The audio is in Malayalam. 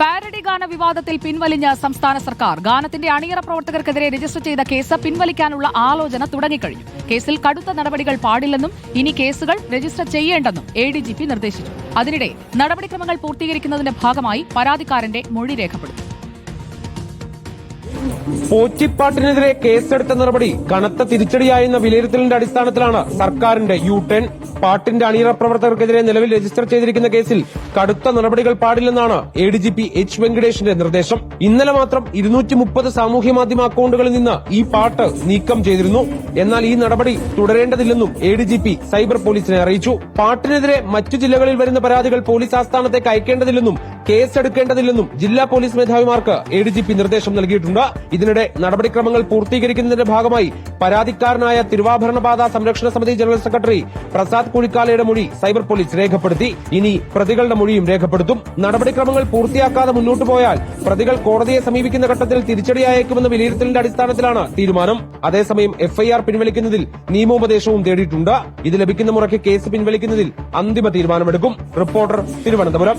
പാരഡി ഗാന വിവാദത്തിൽ പിൻവലിഞ്ഞ സംസ്ഥാന സർക്കാർ ഗാനത്തിന്റെ അണിയറ പ്രവർത്തകർക്കെതിരെ രജിസ്റ്റർ ചെയ്ത കേസ് പിൻവലിക്കാനുള്ള ആലോചന തുടങ്ങിക്കഴിഞ്ഞു. കേസിൽ കടുത്ത നടപടികൾ പാടില്ലെന്നും ഇനി കേസുകൾ രജിസ്റ്റർ ചെയ്യേണ്ടെന്നും എ നിർദ്ദേശിച്ചു. അതിനിടെ നടപടിക്രമങ്ങൾ പൂർത്തീകരിക്കുന്നതിന്റെ ഭാഗമായി പരാതിക്കാരന്റെ മൊഴി രേഖപ്പെടുത്തും. പോറ്റിപ്പാട്ടിനെതിരെ കേസെടുത്ത നടപടി കനത്ത തിരിച്ചടിയായെന്ന വിലയിരുത്തലിന്റെ അടിസ്ഥാനത്തിലാണ് സർക്കാരിന്റെ യു ടേൺ പാട്ടിന്റെ അണിയറ പ്രവർത്തകർക്കെതിരെ നിലവിൽ രജിസ്റ്റർ ചെയ്തിരിക്കുന്ന കേസിൽ കടുത്ത നടപടികൾ പാടില്ലെന്നാണ് A D G P H വെങ്കടേഷിന്റെ നിർദ്ദേശം. ഇന്നലെ മാത്രം ഇരുന്നൂറ്റി മുപ്പത് സാമൂഹ്യ മാധ്യമ അക്കൌണ്ടുകളിൽ നിന്ന് ഈ പാട്ട് നീക്കം ചെയ്തിരുന്നു. എന്നാൽ ഈ നടപടി തുടരേണ്ടതില്ലെന്നും A D G P cyber police അറിയിച്ചു. പാട്ടിനെതിരെ മറ്റു ജില്ലകളിൽ വരുന്ന പരാതികൾ പോലീസ് ആസ്ഥാനത്തേക്ക് അയക്കേണ്ടതില്ലെന്നും കേസെടുക്കേണ്ടതില്ലെന്നും ജില്ലാ പോലീസ് മേധാവിമാർക്ക് എ ഡി ജി പി നിർദ്ദേശം നൽകിയിട്ടുണ്ട്. ഇതിനിടെ നടപടിക്രമങ്ങൾ പൂർത്തീകരിക്കുന്നതിന്റെ ഭാഗമായി പരാതിക്കാരനായ തിരുവാഭരണപാത സംരക്ഷണ സമിതി ജനറൽ സെക്രട്ടറി പ്രസാദ് കുഴിക്കാലയുടെ മൊഴി സൈബർ പോലീസ് രേഖപ്പെടുത്തി. ഇനി പ്രതികളുടെ മൊഴിയും രേഖപ്പെടുത്തും. നടപടിക്രമങ്ങൾ പൂർത്തിയാക്കാതെ മുന്നോട്ടു പോയാൽ പ്രതികൾ കോടതിയെ സമീപിക്കുന്ന ഘട്ടത്തിൽ തിരിച്ചടിയായേക്കുമെന്ന വിലയിരുത്തലിന്റെ അടിസ്ഥാനത്തിലാണ് തീരുമാനം. അതേസമയം എഫ്ഐആർ പിൻവലിക്കുന്നതിൽ നിയമോപദേശവും തേടിയിട്ടുണ്ട്. ഇത് ലഭിക്കുന്ന മുറയ്ക്ക് കേസ് പിൻവലിക്കുന്നതിൽ അന്തിമ തീരുമാനമെടുക്കും. റിപ്പോർട്ടർ തിരുവനന്തപുരം.